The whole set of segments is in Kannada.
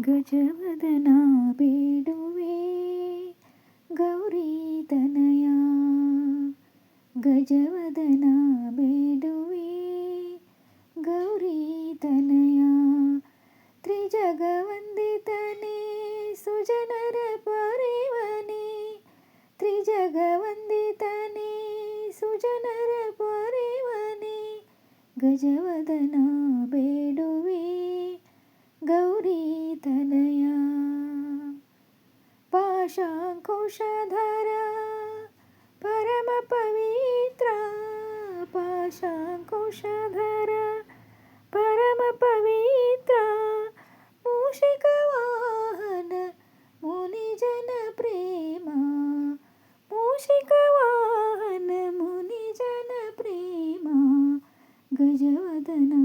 ಗಜವದನ ಬೇಡುವೆ ಗೌರಿತನಯ ಗಜವದನ ಬೇಡುವೆ ಗೌರಿತನಯ ತ್ರಿಜಗವಂದಿತನೇ ಸುಜನರ ಪರಿವನೇ. ತ್ರಿಜಗವಂದಿತನೇ ಸುಜನರ ಪರಿವನೇ. ಗಜವದನ ಬೇಡುವೆ गौरी तनया पाशाङ्कुशधरा परमपवित्रा। पाशाङ्कुशधरा परमपवित्रा। मूषिकवाहन मुनिजनप्रेमा मूषिकवाहन मुनिजनप्रेमा गजवदना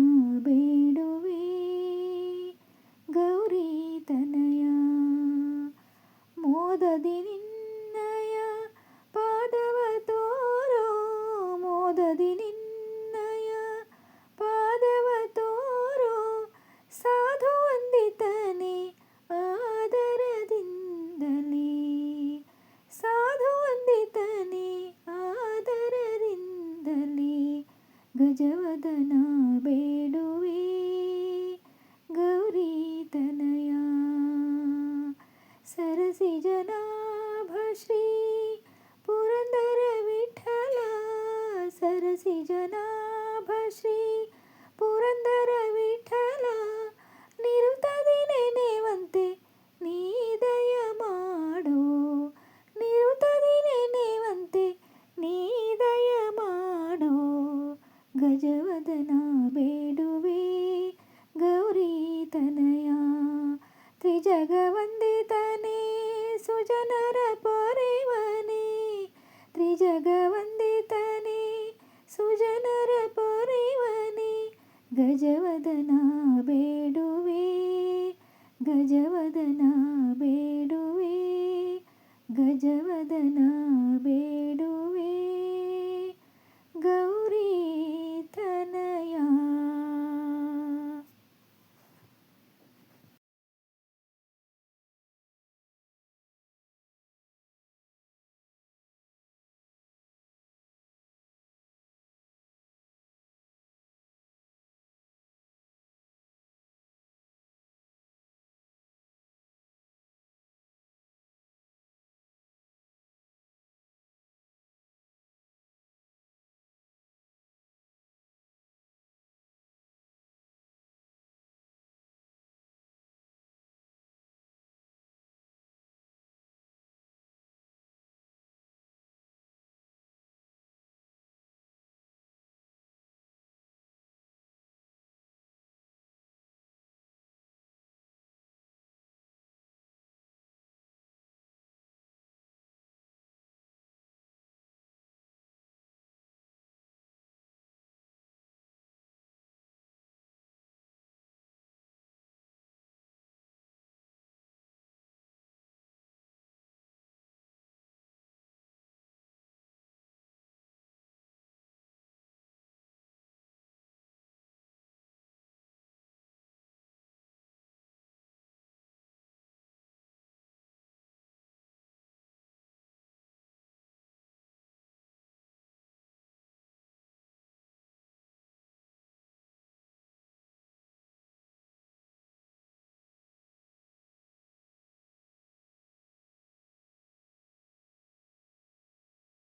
ಗಜವದನ ಬೇಡುವೆ ಗೌರಿ ತನಯ ಸರಸಿ ಜನಾಭ ಶ್ರೀ ಪುರಂದರ ವಿಠಲ ಸರಸಿ ಜನಾಭ ಶ್ರೀ ಪುರಂದರ ವಿಠಲ ಗಜವದನ ಬೇಡುವೆ. ಗೌರಿ ತನಯ ತ್ರಿಜಗವಂದಿತನೇ, ಸುಜನರ ಪೊರೆವನೇ ತ್ರಿಜಗವಂದಿತನೇ, ಸುಜನರ ಪೊರೆವನೇ ಗಜವದನ ಬೇಡುವೆ. ಗಜವದನ ಬೇಡುವೆ. ಗಜವದನ